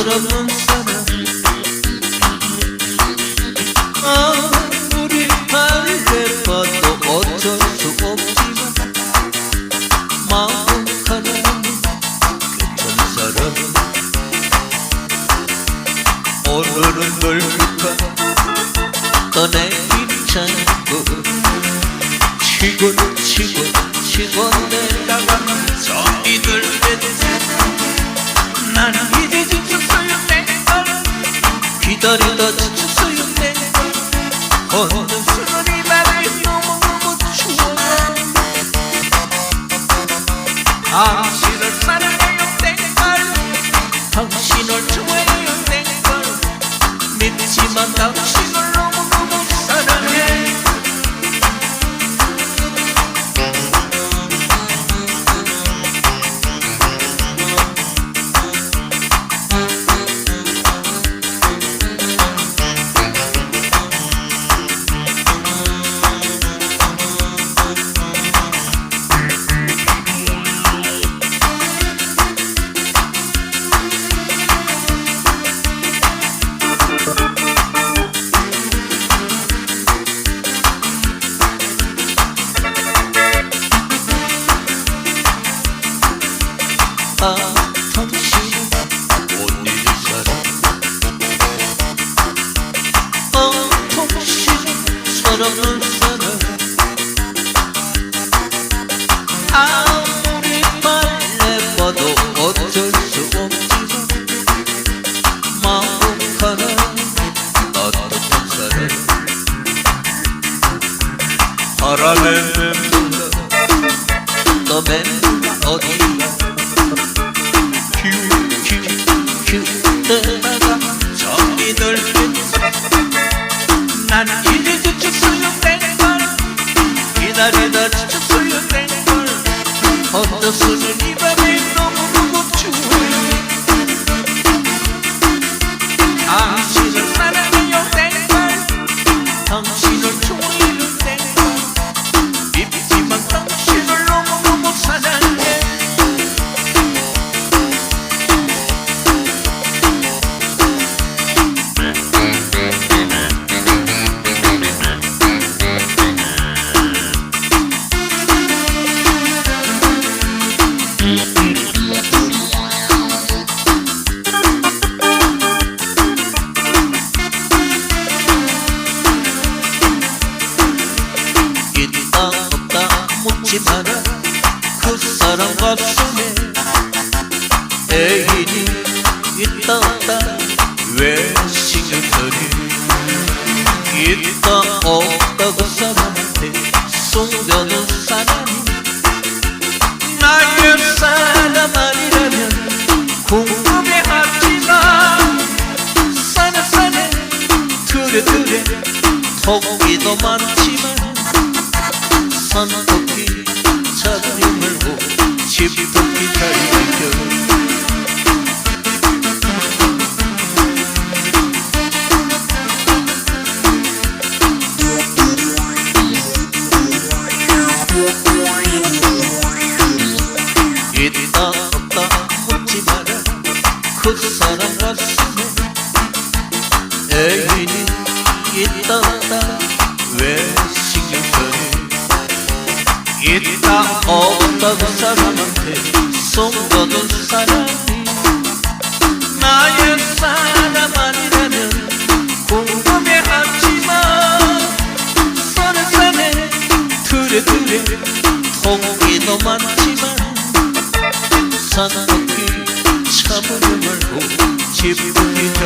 철없는 사람 아무리 달래봐도 어쩔 수 없지만 마음 하나는 괜찮은 사람 오늘은 널 부탁 떠내긴 자고 치고 치고 치고 내다가 정이들 난 이제 기다리다 지쳤어요 내걸 걷 바람에 맴돌아 너 맴돌아 어디 묻지 마라 그 사람 가슴에 애인이 있다 없다. 왜 신경 쓰니 있다 없다 그 사람한테 숨겨둔 사람이 나의 사람 아니라면 궁금해하지만 사네 사네. 그래 그래. 토끼도 많지만 물고 집토끼 자리 비켜 있다 없다 묻지 마라 그 사람 그 사람한테 숨겨둔 사람이 나의 사람 아니라면 궁금해하지만 사네 그래 그래 토끼도 많지만 산토끼 참으려 말고 자리 비켜